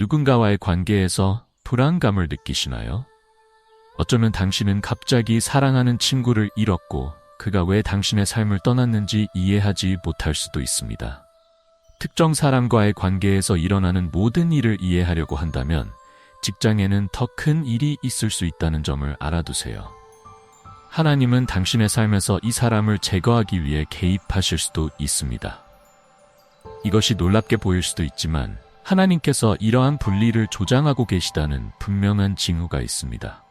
누군가와의 관계에서 불안감을 느끼시나요? 어쩌면 당신은 갑자기 사랑하는 친구를 잃었고 그가 왜 당신의 삶을 떠났는지 이해하지 못할 수도 있습니다. 특정 사람과의 관계에서 일어나는 모든 일을 이해하려고 한다면 직장에는 더 큰 일이 있을 수 있다는 점을 알아두세요. 하나님은 당신의 삶에서 이 사람을 제거하기 위해 개입하실 수도 있습니다. 이것이 놀랍게 보일 수도 있지만 하나님께서 이러한 분리를 조장하고 계시다는 분명한 징후가 있습니다.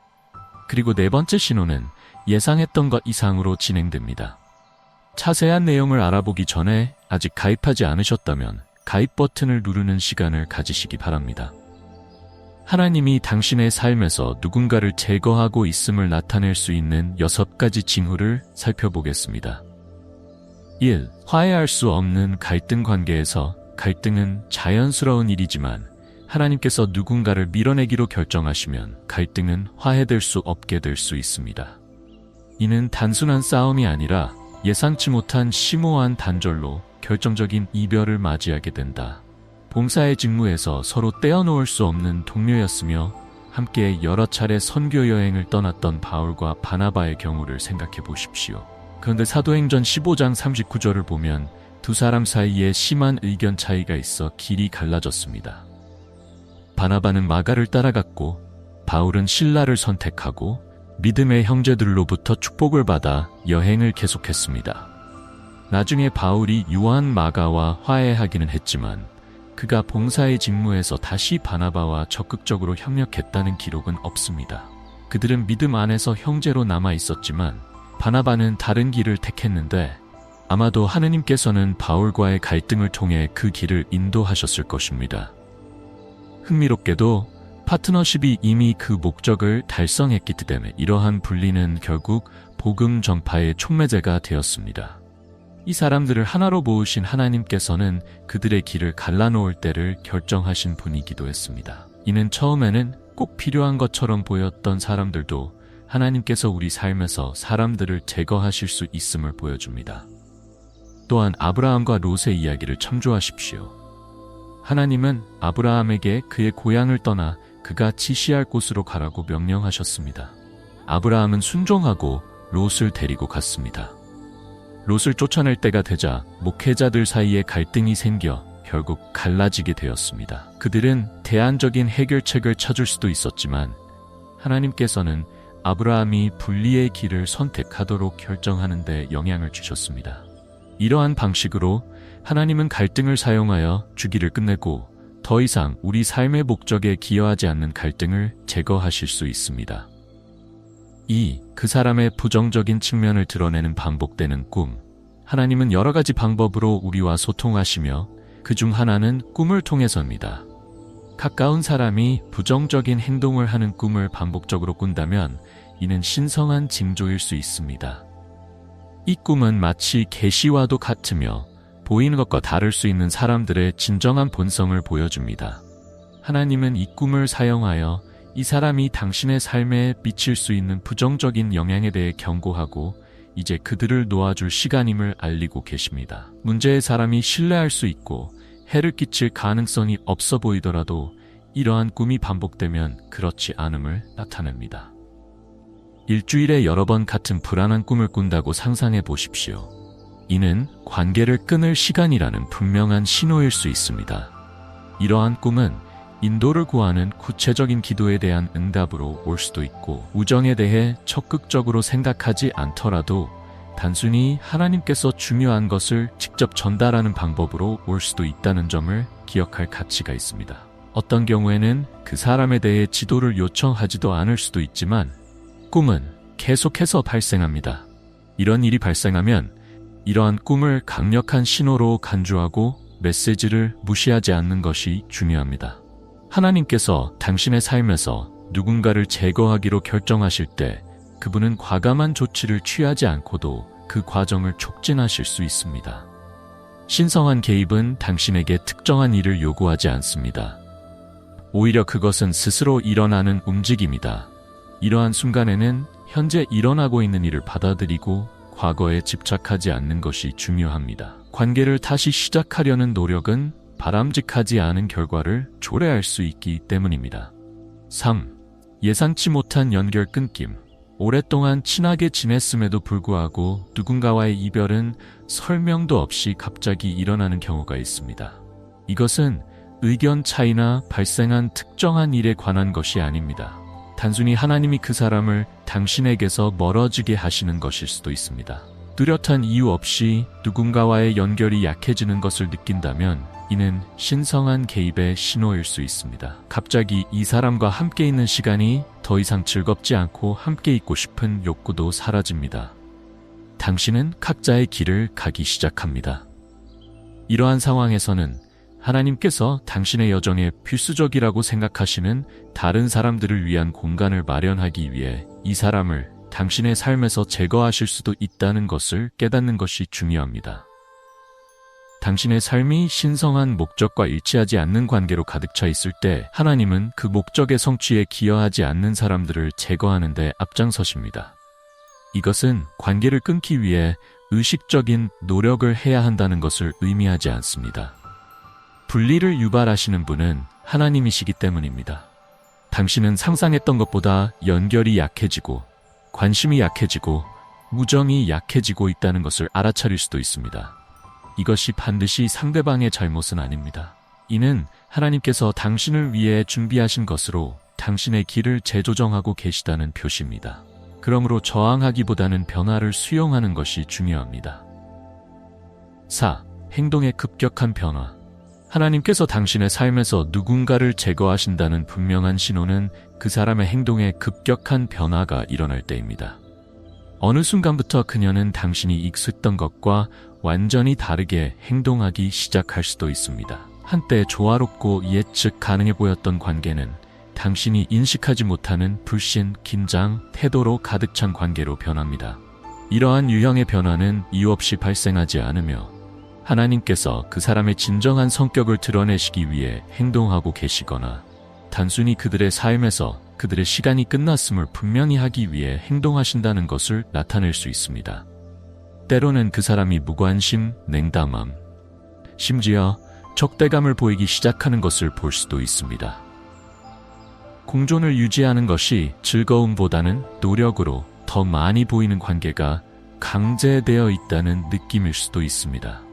그리고 네 번째 신호는 예상했던 것 이상으로 진행됩니다. 자세한 내용을 알아보기 전에 아직 가입하지 않으셨다면 가입 버튼을 누르는 시간을 가지시기 바랍니다. 하나님이 당신의 삶에서 누군가를 제거하고 있음을 나타낼 수 있는 여섯 가지 징후를 살펴보겠습니다. 1. 화해할 수 없는 갈등 관계에서 갈등은 자연스러운 일이지만 하나님께서 누군가를 밀어내기로 결정하시면 갈등은 화해될 수 없게 될 수 있습니다. 이는 단순한 싸움이 아니라 예상치 못한 심오한 단절로 결정적인 이별을 맞이하게 된다. 봉사의 직무에서 서로 떼어놓을 수 없는 동료였으며 함께 여러 차례 선교 여행을 떠났던 바울과 바나바의 경우를 생각해 보십시오. 그런데 사도행전 15장 39절을 보면 두 사람 사이에 심한 의견 차이가 있어 길이 갈라졌습니다. 바나바는 마가를 따라갔고 바울은 신라를 선택하고 믿음의 형제들로부터 축복을 받아 여행을 계속했습니다. 나중에 바울이 요한 마가와 화해하기는 했지만 그가 봉사의 직무에서 다시 바나바와 적극적으로 협력했다는 기록은 없습니다. 그들은 믿음 안에서 형제로 남아 있었지만 바나바는 다른 길을 택했는데 아마도 하느님께서는 바울과의 갈등을 통해 그 길을 인도하셨을 것입니다. 흥미롭게도 파트너십이 이미 그 목적을 달성했기 때문에 이러한 분리는 결국 복음 전파의 촉매제가 되었습니다. 이 사람들을 하나로 모으신 하나님께서는 그들의 길을 갈라놓을 때를 결정하신 분이기도 했습니다. 이는 처음에는 꼭 필요한 것처럼 보였던 사람들도 하나님께서 우리 삶에서 사람들을 제거하실 수 있음을 보여줍니다. 또한 아브라함과 롯의 이야기를 참조하십시오. 하나님은 아브라함에게 그의 고향을 떠나 그가 지시할 곳으로 가라고 명령하셨습니다. 아브라함은 순종하고 롯을 데리고 갔습니다. 롯을 쫓아낼 때가 되자 목회자들 사이에 갈등이 생겨 결국 갈라지게 되었습니다. 그들은 대안적인 해결책을 찾을 수도 있었지만 하나님께서는 아브라함이 분리의 길을 선택하도록 결정하는 데 영향을 주셨습니다. 이러한 방식으로 하나님은 갈등을 사용하여 주기를 끝내고 더 이상 우리 삶의 목적에 기여하지 않는 갈등을 제거하실 수 있습니다. 2. 그 사람의 부정적인 측면을 드러내는 반복되는 꿈. 하나님은 여러 가지 방법으로 우리와 소통하시며 그 중 하나는 꿈을 통해서입니다. 가까운 사람이 부정적인 행동을 하는 꿈을 반복적으로 꾼다면 이는 신성한 징조일 수 있습니다. 이 꿈은 마치 계시와도 같으며 보이는 것과 다를 수 있는 사람들의 진정한 본성을 보여줍니다. 하나님은 이 꿈을 사용하여 이 사람이 당신의 삶에 미칠 수 있는 부정적인 영향에 대해 경고하고 이제 그들을 놓아줄 시간임을 알리고 계십니다. 문제의 사람이 신뢰할 수 있고 해를 끼칠 가능성이 없어 보이더라도 이러한 꿈이 반복되면 그렇지 않음을 나타냅니다. 일주일에 여러 번 같은 불안한 꿈을 꾼다고 상상해 보십시오. 이는 관계를 끊을 시간이라는 분명한 신호일 수 있습니다. 이러한 꿈은 인도를 구하는 구체적인 기도에 대한 응답으로 올 수도 있고 우정에 대해 적극적으로 생각하지 않더라도 단순히 하나님께서 중요한 것을 직접 전달하는 방법으로 올 수도 있다는 점을 기억할 가치가 있습니다. 어떤 경우에는 그 사람에 대해 지도를 요청하지도 않을 수도 있지만 꿈은 계속해서 발생합니다. 이런 일이 발생하면 이러한 꿈을 강력한 신호로 간주하고 메시지를 무시하지 않는 것이 중요합니다. 하나님께서 당신의 삶에서 누군가를 제거하기로 결정하실 때 그분은 과감한 조치를 취하지 않고도 그 과정을 촉진하실 수 있습니다. 신성한 개입은 당신에게 특정한 일을 요구하지 않습니다. 오히려 그것은 스스로 일어나는 움직임이다. 이러한 순간에는 현재 일어나고 있는 일을 받아들이고 과거에 집착하지 않는 것이 중요합니다. 관계를 다시 시작하려는 노력은 바람직하지 않은 결과를 초래할 수 있기 때문입니다. 3. 예상치 못한 연결 끊김. 오랫동안 친하게 지냈음에도 불구하고 누군가와의 이별은 설명도 없이 갑자기 일어나는 경우가 있습니다. 이것은 의견 차이나 발생한 특정한 일에 관한 것이 아닙니다. 단순히 하나님이 그 사람을 당신에게서 멀어지게 하시는 것일 수도 있습니다. 뚜렷한 이유 없이 누군가와의 연결이 약해지는 것을 느낀다면 이는 신성한 개입의 신호일 수 있습니다. 갑자기 이 사람과 함께 있는 시간이 더 이상 즐겁지 않고 함께 있고 싶은 욕구도 사라집니다. 당신은 각자의 길을 가기 시작합니다. 이러한 상황에서는 하나님께서 당신의 여정에 필수적이라고 생각하시는 다른 사람들을 위한 공간을 마련하기 위해 이 사람을 당신의 삶에서 제거하실 수도 있다는 것을 깨닫는 것이 중요합니다. 당신의 삶이 신성한 목적과 일치하지 않는 관계로 가득 차 있을 때 하나님은 그 목적의 성취에 기여하지 않는 사람들을 제거하는 데 앞장서십니다. 이것은 관계를 끊기 위해 의식적인 노력을 해야 한다는 것을 의미하지 않습니다. 분리를 유발하시는 분은 하나님이시기 때문입니다. 당신은 상상했던 것보다 연결이 약해지고 관심이 약해지고 우정이 약해지고 있다는 것을 알아차릴 수도 있습니다. 이것이 반드시 상대방의 잘못은 아닙니다. 이는 하나님께서 당신을 위해 준비하신 것으로 당신의 길을 재조정하고 계시다는 표시입니다. 그러므로 저항하기보다는 변화를 수용하는 것이 중요합니다. 4. 행동의 급격한 변화. 하나님께서 당신의 삶에서 누군가를 제거하신다는 분명한 신호는 그 사람의 행동에 급격한 변화가 일어날 때입니다. 어느 순간부터 그녀는 당신이 익숙했던 것과 완전히 다르게 행동하기 시작할 수도 있습니다. 한때 조화롭고 예측 가능해 보였던 관계는 당신이 인식하지 못하는 불신, 긴장, 태도로 가득 찬 관계로 변합니다. 이러한 유형의 변화는 이유 없이 발생하지 않으며 하나님께서 그 사람의 진정한 성격을 드러내시기 위해 행동하고 계시거나 단순히 그들의 삶에서 그들의 시간이 끝났음을 분명히 하기 위해 행동하신다는 것을 나타낼 수 있습니다. 때로는 그 사람이 무관심, 냉담함, 심지어 적대감을 보이기 시작하는 것을 볼 수도 있습니다. 공존을 유지하는 것이 즐거움보다는 노력으로 더 많이 보이는 관계가 강제되어 있다는 느낌일 수도 있습니다.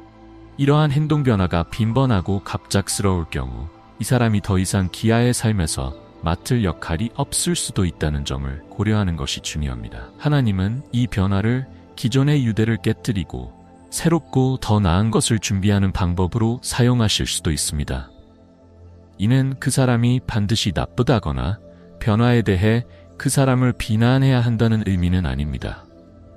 이러한 행동 변화가 빈번하고 갑작스러울 경우 이 사람이 더 이상 기아의 삶에서 맡을 역할이 없을 수도 있다는 점을 고려하는 것이 중요합니다. 하나님은 이 변화를 기존의 유대를 깨뜨리고 새롭고 더 나은 것을 준비하는 방법으로 사용하실 수도 있습니다. 이는 그 사람이 반드시 나쁘다거나 변화에 대해 그 사람을 비난해야 한다는 의미는 아닙니다.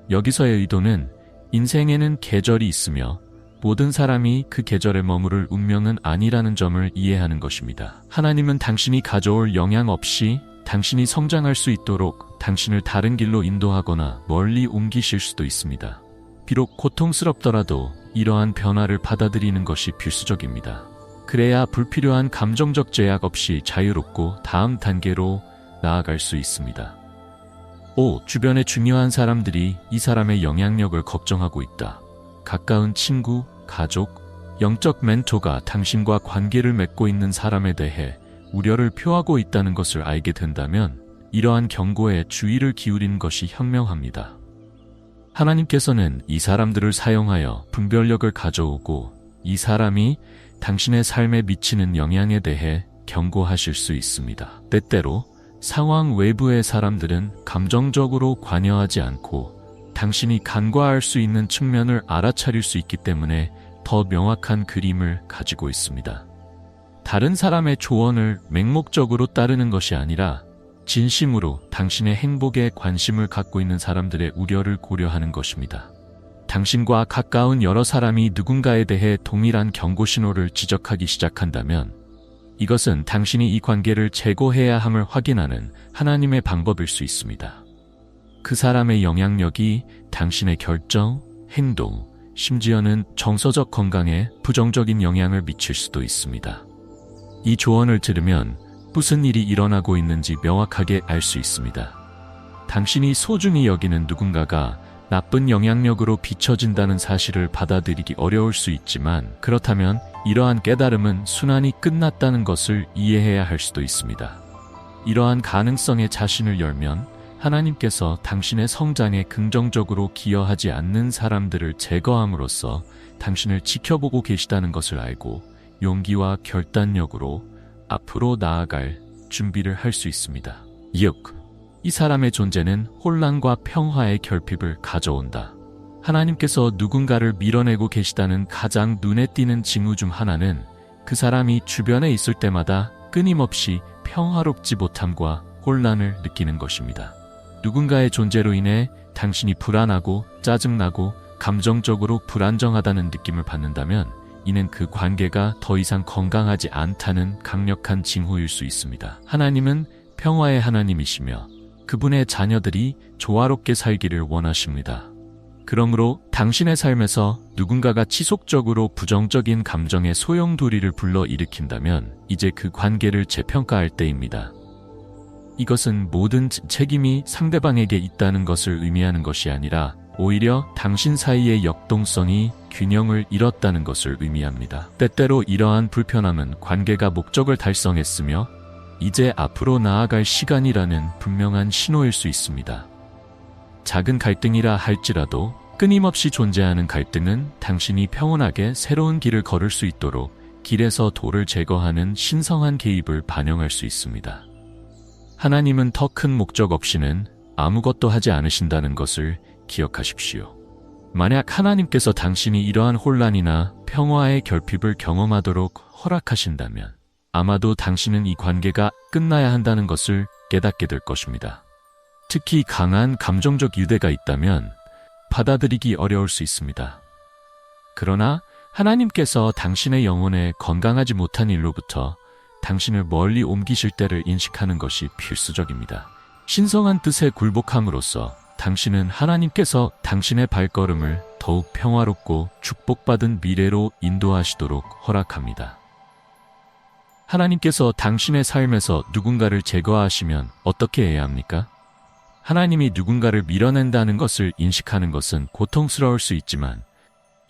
여기서의 의도는 인생에는 계절이 있으며 모든 사람이 그 계절에 머무를 운명은 아니라는 점을 이해하는 것입니다. 하나님은 당신이 가져올 영향 없이 당신이 성장할 수 있도록 당신을 다른 길로 인도하거나 멀리 옮기실 수도 있습니다. 비록 고통스럽더라도 이러한 변화를 받아들이는 것이 필수적입니다. 그래야 불필요한 감정적 제약 없이 자유롭고 다음 단계로 나아갈 수 있습니다. 5. 주변의 중요한 사람들이 이 사람의 영향력을 걱정하고 있다. 가까운 친구, 가족, 영적 멘토가 당신과 관계를 맺고 있는 사람에 대해 우려를 표하고 있다는 것을 알게 된다면 이러한 경고에 주의를 기울이는 것이 현명합니다. 하나님께서는 이 사람들을 사용하여 분별력을 가져오고 이 사람이 당신의 삶에 미치는 영향에 대해 경고하실 수 있습니다. 때때로 상황 외부의 사람들은 감정적으로 관여하지 않고 당신이 간과할 수 있는 측면을 알아차릴 수 있기 때문에 더 명확한 그림을 가지고 있습니다. 다른 사람의 조언을 맹목적으로 따르는 것이 아니라 진심으로 당신의 행복에 관심을 갖고 있는 사람들의 우려를 고려하는 것입니다. 당신과 가까운 여러 사람이 누군가에 대해 동일한 경고 신호를 지적하기 시작한다면 이것은 당신이 이 관계를 제거해야 함을 확인하는 하나님의 방법일 수 있습니다. 그 사람의 영향력이 당신의 결정, 행동, 심지어는 정서적 건강에 부정적인 영향을 미칠 수도 있습니다. 이 조언을 들으면 무슨 일이 일어나고 있는지 명확하게 알 수 있습니다. 당신이 소중히 여기는 누군가가 나쁜 영향력으로 비춰진다는 사실을 받아들이기 어려울 수 있지만 그렇다면 이러한 깨달음은 순환이 끝났다는 것을 이해해야 할 수도 있습니다. 이러한 가능성에 자신을 열면 하나님께서 당신의 성장에 긍정적으로 기여하지 않는 사람들을 제거함으로써 당신을 지켜보고 계시다는 것을 알고 용기와 결단력으로 앞으로 나아갈 준비를 할 수 있습니다. 6. 이 사람의 존재는 혼란과 평화의 결핍을 가져온다. 하나님께서 누군가를 밀어내고 계시다는 가장 눈에 띄는 징후 중 하나는 그 사람이 주변에 있을 때마다 끊임없이 평화롭지 못함과 혼란을 느끼는 것입니다. 누군가의 존재로 인해 당신이 불안하고 짜증나고 감정적으로 불안정하다는 느낌을 받는다면 이는 그 관계가 더 이상 건강하지 않다는 강력한 징후일 수 있습니다. 하나님은 평화의 하나님이시며 그분의 자녀들이 조화롭게 살기를 원하십니다. 그러므로 당신의 삶에서 누군가가 지속적으로 부정적인 감정의 소용돌이를 불러 일으킨다면 이제 그 관계를 재평가할 때입니다. 이것은 모든 책임이 상대방에게 있다는 것을 의미하는 것이 아니라 오히려 당신 사이의 역동성이 균형을 잃었다는 것을 의미합니다. 때때로 이러한 불편함은 관계가 목적을 달성했으며 이제 앞으로 나아갈 시간이라는 분명한 신호일 수 있습니다. 작은 갈등이라 할지라도 끊임없이 존재하는 갈등은 당신이 평온하게 새로운 길을 걸을 수 있도록 길에서 돌을 제거하는 신성한 개입을 반영할 수 있습니다. 하나님은 더 큰 목적 없이는 아무것도 하지 않으신다는 것을 기억하십시오. 만약 하나님께서 당신이 이러한 혼란이나 평화의 결핍을 경험하도록 허락하신다면 아마도 당신은 이 관계가 끝나야 한다는 것을 깨닫게 될 것입니다. 특히 강한 감정적 유대가 있다면 받아들이기 어려울 수 있습니다. 그러나 하나님께서 당신의 영혼에 건강하지 못한 일로부터 당신을 멀리 옮기실 때를 인식하는 것이 필수적입니다. 신성한 뜻에 굴복함으로써 당신은 하나님께서 당신의 발걸음을 더욱 평화롭고 축복받은 미래로 인도하시도록 허락합니다. 하나님께서 당신의 삶에서 누군가를 제거하시면 어떻게 해야 합니까? 하나님이 누군가를 밀어낸다는 것을 인식하는 것은 고통스러울 수 있지만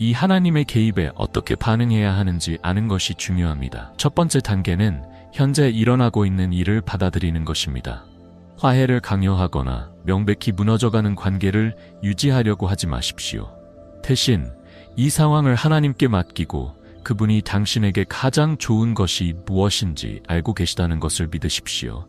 이 하나님의 개입에 어떻게 반응해야 하는지 아는 것이 중요합니다. 첫 번째 단계는 현재 일어나고 있는 일을 받아들이는 것입니다. 화해를 강요하거나 명백히 무너져가는 관계를 유지하려고 하지 마십시오. 대신 이 상황을 하나님께 맡기고 그분이 당신에게 가장 좋은 것이 무엇인지 알고 계시다는 것을 믿으십시오.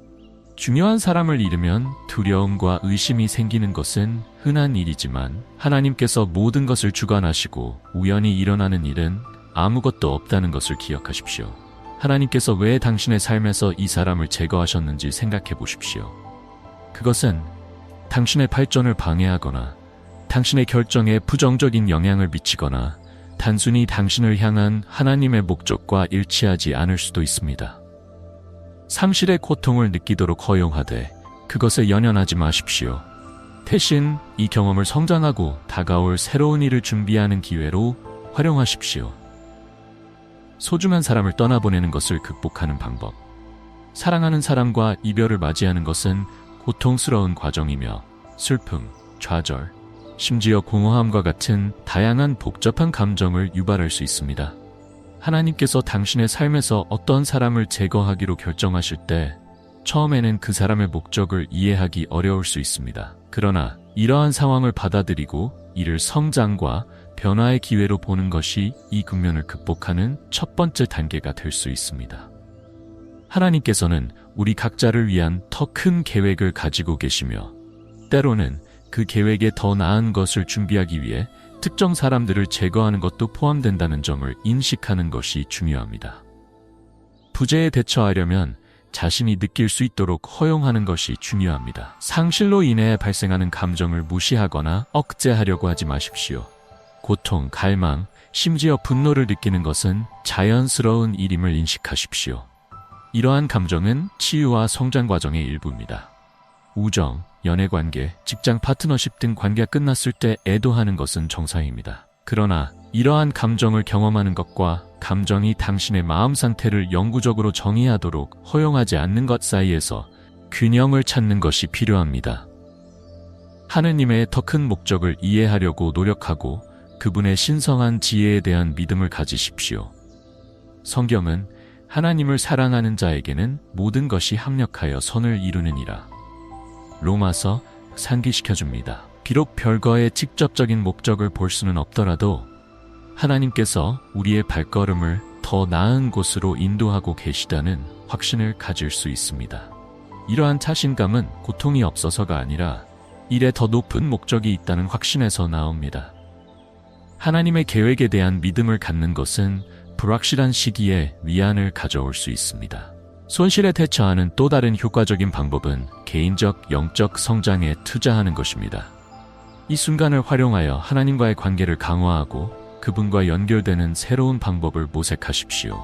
중요한 사람을 잃으면 두려움과 의심이 생기는 것은 흔한 일이지만 하나님께서 모든 것을 주관하시고 우연히 일어나는 일은 아무것도 없다는 것을 기억하십시오. 하나님께서 왜 당신의 삶에서 이 사람을 제거하셨는지 생각해 보십시오. 그것은 당신의 발전을 방해하거나 당신의 결정에 부정적인 영향을 미치거나 단순히 당신을 향한 하나님의 목적과 일치하지 않을 수도 있습니다. 상실의 고통을 느끼도록 허용하되 그것에 연연하지 마십시오. 대신 이 경험을 성장하고 다가올 새로운 일을 준비하는 기회로 활용하십시오. 소중한 사람을 떠나보내는 것을 극복하는 방법. 사랑하는 사람과 이별을 맞이하는 것은 고통스러운 과정이며 슬픔, 좌절, 심지어 공허함과 같은 다양한 복잡한 감정을 유발할 수 있습니다. 하나님께서 당신의 삶에서 어떤 사람을 제거하기로 결정하실 때 처음에는 그 사람의 목적을 이해하기 어려울 수 있습니다. 그러나 이러한 상황을 받아들이고 이를 성장과 변화의 기회로 보는 것이 이 국면을 극복하는 첫 번째 단계가 될 수 있습니다. 하나님께서는 우리 각자를 위한 더 큰 계획을 가지고 계시며 때로는 그 계획에 더 나은 것을 준비하기 위해 특정 사람들을 제거하는 것도 포함된다는 점을 인식하는 것이 중요합니다. 부재에 대처하려면 자신이 느낄 수 있도록 허용하는 것이 중요합니다. 상실로 인해 발생하는 감정을 무시하거나 억제하려고 하지 마십시오. 고통, 갈망, 심지어 분노를 느끼는 것은 자연스러운 일임을 인식하십시오. 이러한 감정은 치유와 성장 과정의 일부입니다. 우정, 연애관계, 직장 파트너십 등 관계가 끝났을 때 애도하는 것은 정상입니다. 그러나 이러한 감정을 경험하는 것과 감정이 당신의 마음 상태를 영구적으로 정의하도록 허용하지 않는 것 사이에서 균형을 찾는 것이 필요합니다. 하느님의 더 큰 목적을 이해하려고 노력하고 그분의 신성한 지혜에 대한 믿음을 가지십시오. 성경은 하나님을 사랑하는 자에게는 모든 것이 합력하여 선을 이루느니라. 로마서 상기시켜줍니다. 비록 별거의 직접적인 목적을 볼 수는 없더라도 하나님께서 우리의 발걸음을 더 나은 곳으로 인도하고 계시다는 확신을 가질 수 있습니다. 이러한 자신감은 고통이 없어서가 아니라 일에 더 높은 목적이 있다는 확신에서 나옵니다. 하나님의 계획에 대한 믿음을 갖는 것은 불확실한 시기에 위안을 가져올 수 있습니다. 손실에 대처하는 또 다른 효과적인 방법은 개인적 영적 성장에 투자하는 것입니다. 이 순간을 활용하여 하나님과의 관계를 강화하고 그분과 연결되는 새로운 방법을 모색하십시오.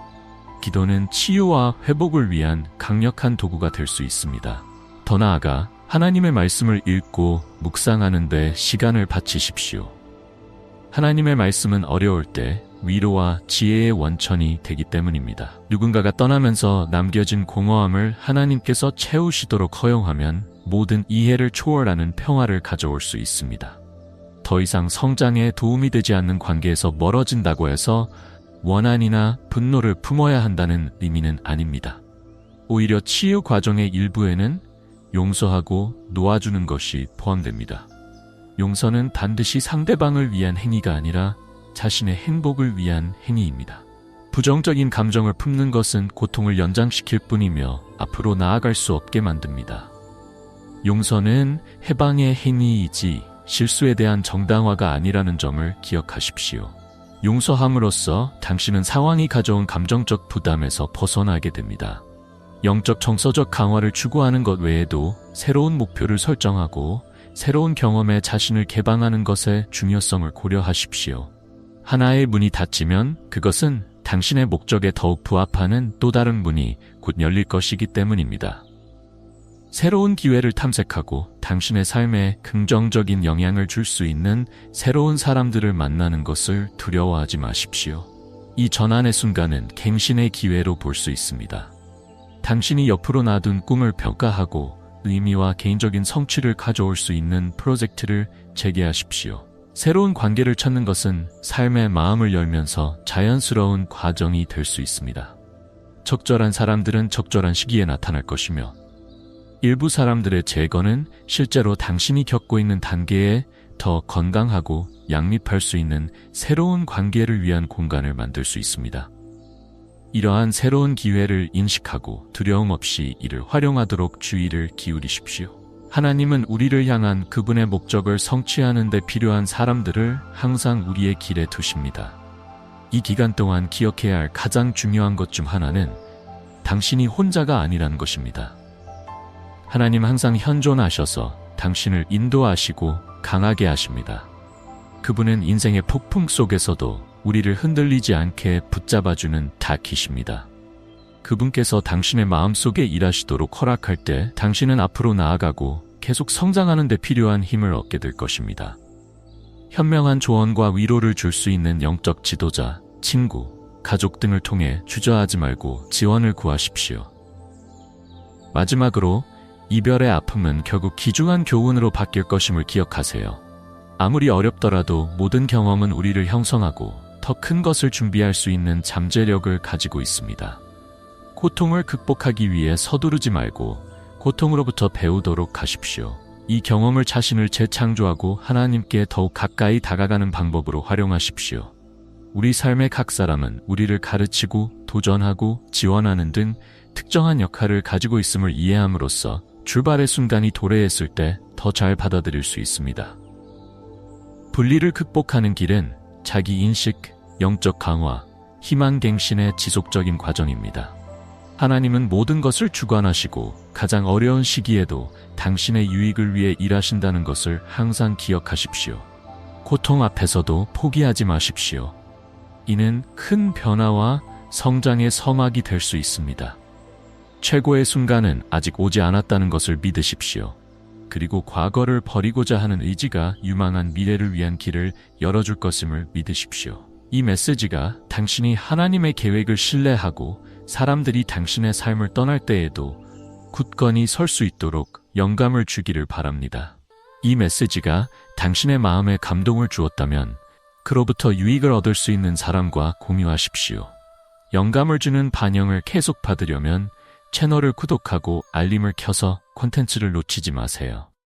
기도는 치유와 회복을 위한 강력한 도구가 될 수 있습니다. 더 나아가 하나님의 말씀을 읽고 묵상하는 데 시간을 바치십시오. 하나님의 말씀은 어려울 때 위로와 지혜의 원천이 되기 때문입니다. 누군가가 떠나면서 남겨진 공허함을 하나님께서 채우시도록 허용하면 모든 이해를 초월하는 평화를 가져올 수 있습니다. 더 이상 성장에 도움이 되지 않는 관계에서 멀어진다고 해서 원한이나 분노를 품어야 한다는 의미는 아닙니다. 오히려 치유 과정의 일부에는 용서하고 놓아주는 것이 포함됩니다. 용서는 반드시 상대방을 위한 행위가 아니라 자신의 행복을 위한 행위입니다. 부정적인 감정을 품는 것은 고통을 연장시킬 뿐이며 앞으로 나아갈 수 없게 만듭니다. 용서는 해방의 행위이지 실수에 대한 정당화가 아니라는 점을 기억하십시오. 용서함으로써 당신은 상황이 가져온 감정적 부담에서 벗어나게 됩니다. 영적 정서적 강화를 추구하는 것 외에도 새로운 목표를 설정하고 새로운 경험에 자신을 개방하는 것의 중요성을 고려하십시오. 하나의 문이 닫히면 그것은 당신의 목적에 더욱 부합하는 또 다른 문이 곧 열릴 것이기 때문입니다. 새로운 기회를 탐색하고 당신의 삶에 긍정적인 영향을 줄 수 있는 새로운 사람들을 만나는 것을 두려워하지 마십시오. 이 전환의 순간은 갱신의 기회로 볼 수 있습니다. 당신이 옆으로 놔둔 꿈을 평가하고 의미와 개인적인 성취를 가져올 수 있는 프로젝트를 재개하십시오. 새로운 관계를 찾는 것은 삶의 마음을 열면서 자연스러운 과정이 될 수 있습니다. 적절한 사람들은 적절한 시기에 나타날 것이며 일부 사람들의 제거는 실제로 당신이 겪고 있는 단계에 더 건강하고 양립할 수 있는 새로운 관계를 위한 공간을 만들 수 있습니다. 이러한 새로운 기회를 인식하고 두려움 없이 이를 활용하도록 주의를 기울이십시오. 하나님은 우리를 향한 그분의 목적을 성취하는 데 필요한 사람들을 항상 우리의 길에 두십니다. 이 기간 동안 기억해야 할 가장 중요한 것 중 하나는 당신이 혼자가 아니라는 것입니다. 하나님 항상 현존하셔서 당신을 인도하시고 강하게 하십니다. 그분은 인생의 폭풍 속에서도 우리를 흔들리지 않게 붙잡아주는 다키십니다. 그분께서 당신의 마음속에 일하시도록 허락할 때 당신은 앞으로 나아가고 계속 성장하는 데 필요한 힘을 얻게 될 것입니다. 현명한 조언과 위로를 줄 수 있는 영적 지도자, 친구, 가족 등을 통해 주저하지 말고 지원을 구하십시오. 마지막으로 이별의 아픔은 결국 귀중한 교훈으로 바뀔 것임을 기억하세요. 아무리 어렵더라도 모든 경험은 우리를 형성하고 더 큰 것을 준비할 수 있는 잠재력을 가지고 있습니다. 고통을 극복하기 위해 서두르지 말고 고통으로부터 배우도록 하십시오. 이 경험을 자신을 재창조하고 하나님께 더욱 가까이 다가가는 방법으로 활용하십시오. 우리 삶의 각 사람은 우리를 가르치고 도전하고 지원하는 등 특정한 역할을 가지고 있음을 이해함으로써 출발의 순간이 도래했을 때 더 잘 받아들일 수 있습니다. 분리를 극복하는 길은 자기 인식, 영적 강화, 희망 갱신의 지속적인 과정입니다. 하나님은 모든 것을 주관하시고 가장 어려운 시기에도 당신의 유익을 위해 일하신다는 것을 항상 기억하십시오. 고통 앞에서도 포기하지 마십시오. 이는 큰 변화와 성장의 서막이 될 수 있습니다. 최고의 순간은 아직 오지 않았다는 것을 믿으십시오. 그리고 과거를 버리고자 하는 의지가 유망한 미래를 위한 길을 열어줄 것임을 믿으십시오. 이 메시지가 당신이 하나님의 계획을 신뢰하고 사람들이 당신의 삶을 떠날 때에도 굳건히 설 수 있도록 영감을 주기를 바랍니다. 이 메시지가 당신의 마음에 감동을 주었다면 그로부터 유익을 얻을 수 있는 사람과 공유하십시오. 영감을 주는 반영을 계속 받으려면 채널을 구독하고 알림을 켜서 콘텐츠를 놓치지 마세요.